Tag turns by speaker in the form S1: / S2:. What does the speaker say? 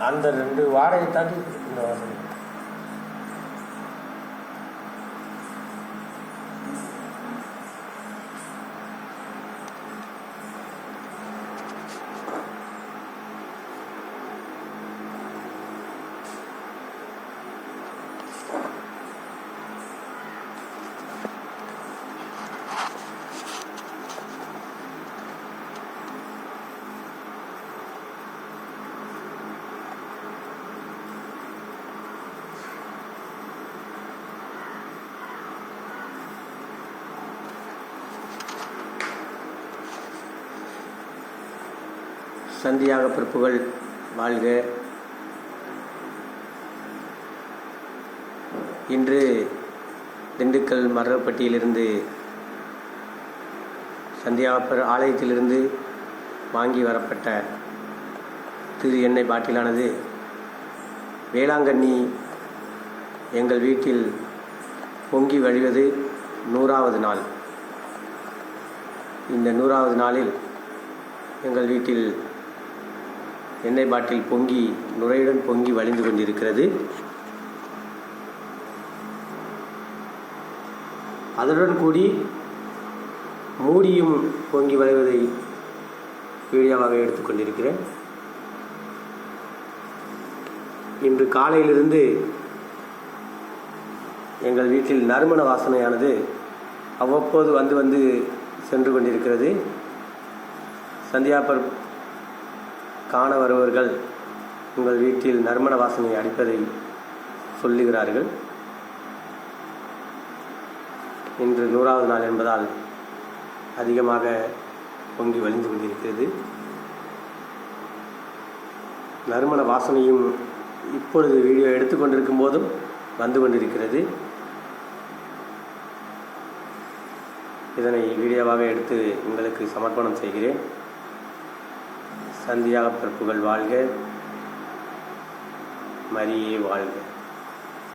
S1: அந்த ரெண்டு வாடகை தாண்டி இந்த வாசனை சந்தியாக பிறப்புகள் வாழ்க. இன்று திண்டுக்கல் மரப்பட்டியிலிருந்து சந்தியாபர் ஆலயத்திலிருந்து வாங்கி வரப்பட்ட திரு எண்ணெய் பாட்டிலானது வேளாங்கண்ணி எங்கள் வீட்டில் பொங்கி வழிவது நூறாவது நாள். இந்த நூறாவது நாளில் எங்கள் வீட்டில் எண்ணெய் பாட்டில் பொங்கி நுரையுடன் பொங்கி வழிந்து கொண்டிருக்கிறது. அதனுடன் கூடி மூடியும் பொங்கி வளைவதை வீடியோவாக எடுத்துக்கொண்டிருக்கிறேன் இன்று காலையிலிருந்து எங்கள் வீட்டில் நறுமண வாசனையானது அவ்வப்போது வந்து வந்து சென்று கொண்டிருக்கிறது. சந்தியாப்பர் காண வருபவர்கள் உங்கள் வீட்டில் நறுமண வாசனை அடிப்பதை சொல்லுகிறார்கள். இன்று நூறாவது நாள் என்பதால் அதிகமாக பொங்கி வழிந்து கொண்டிருக்கிறது. நறுமண வாசனையும் இப்பொழுது வீடியோ எடுத்துக்கொண்டிருக்கும் போதும் வந்து கொண்டிருக்கிறது. இதனை வீடியோவாக எடுத்து உங்களுக்கு சமர்ப்பணம் செய்கிறேன். சந்தியாக பிறப்புகள் வாழ்க மரியே வாழ்க